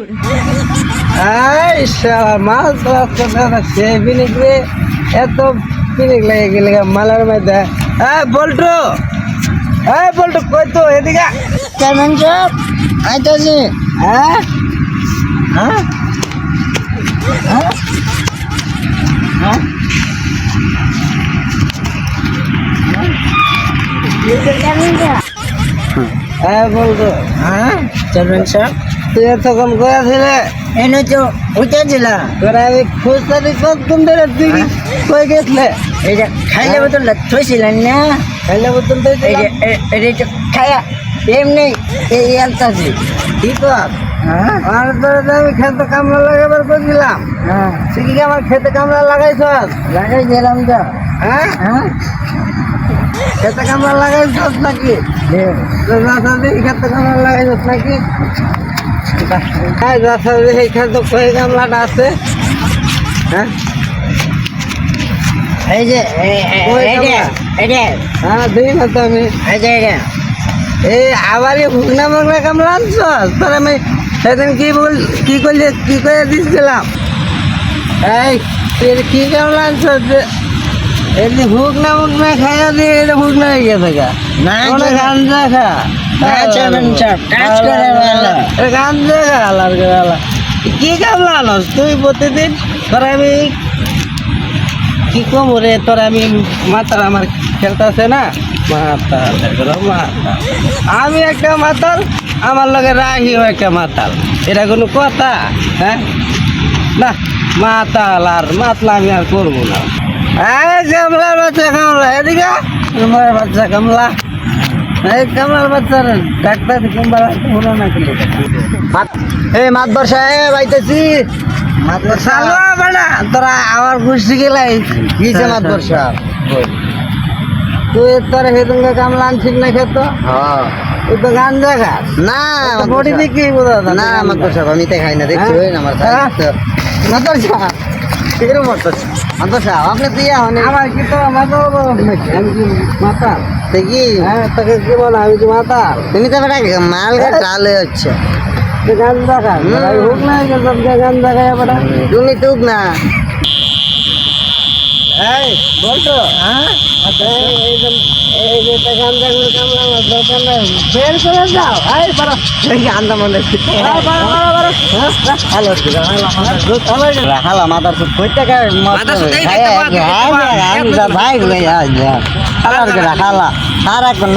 এই শালা মাল চালাচ্ছে না সে পিনিক রে এত পিনিক লেগে গেলে মালার মধ্যে। এই বল্টু এই বল্টু কই তো এদিকে চেয়ারম্যান সাহেব আইতাছি। হ্যাঁ? হ্যাঁ? হ্যাঁ? হ্যাঁ? হ্যাঁ। বলতো হ্যাঁ? চেয়ারম্যান সাহেব। তুই এতক্ষণ কই আছিলে এনে তো উঠেছিলাম। তোরা আমি খুঁজতে কতক্ষণ ধরে তুই কই গেছিলে? এটা খাইলে বোতলটা থইছিলেন না? খাইলে বোতল তো এই যে এ- এটা খায়া এমনি এই আলতাছি হ্যাঁ। আর তোরা তো আমি খেতে কামলা লাগাবার করছিলাম হ্যাঁ। তুই কি আমার খেতে কামলা লাগাইছ লাগাই দিলাম তো। হ্যাঁ? হ্যাঁ। খেতে কামলা লাগাইছ নাকি? দিয়ে খেতে কামলা লাগাইছ নাকি? হ্যাঁ রাস্তা এইখানে তো কই কামলাটা আছে? হ্যাঁ? এই যে। এটা হ্যাঁ দিই না তো আমি। এই আবার এই ভুগনা মুগনা কামলা আনছ? তোর আমি সেদিন কি বল কি করলি কি করে দিয়েছিলাম? এই কি কামলা আনছ? এমনি ভুগনা মুগনা খাইয়া দিয়ে এটা ভুগনা হয়ে গেছে গা। না অনেক গাঞ্জা খা না। গাঞ্জা খা আলার আলা কি কামলা আনস তুই প্রতিদিন তোর আমি কি কম রে? তোর আমি মাতাল আমার খেলতেছে না? মাতাল মাতাল। আমি একটা মাতাল আমার লগে রাহিও একটা মাতাল। এটা কোনো কথা হ্যাঁ? না মাতাল আর মাতলা আমি আর করব না। এই কামলার বাচ্চা কামলা এদিকে? তোমার বাচ্চা কামলা। এই কামলার বাচ্চার ডাক্তার কিংবা হলো না এই মাতবর সাহেব আইতেছি। মাতবর সালো বেটা। তোরা আমার গোষ্ঠী গেলাই। কিছে মাতবর সাহেব? তুই তোর হেতুঙ্গা কামলা আনছিস না খেত? হ্যাঁ। তো গান দেখা না বোঝা না মাতবর সাহেব আমি খাই না দেখছি হ্যাঁ? আমার হ্যাঁ? মাতবর সাহেব। কিরম মাতবর মাতবর আপনি তো ইয়া হন আমার কি তো মাথা আমি কি মাথা দেখি হ্যাঁ তোকে কি বলো আমি কি তুমি তো বেটা মাল গা চালে হচ্ছে। গান দেখা হোক না গান দেখা বেটা। তুমি টুক না এই বলতো হ্যাঁ এই এই যে এই যে একটা গান দেখলে কামলা বের করে যাও এই দেখি আন্দা মনে হ্যালো হালা মাদার সুদ। ভাই হালা সারা কোন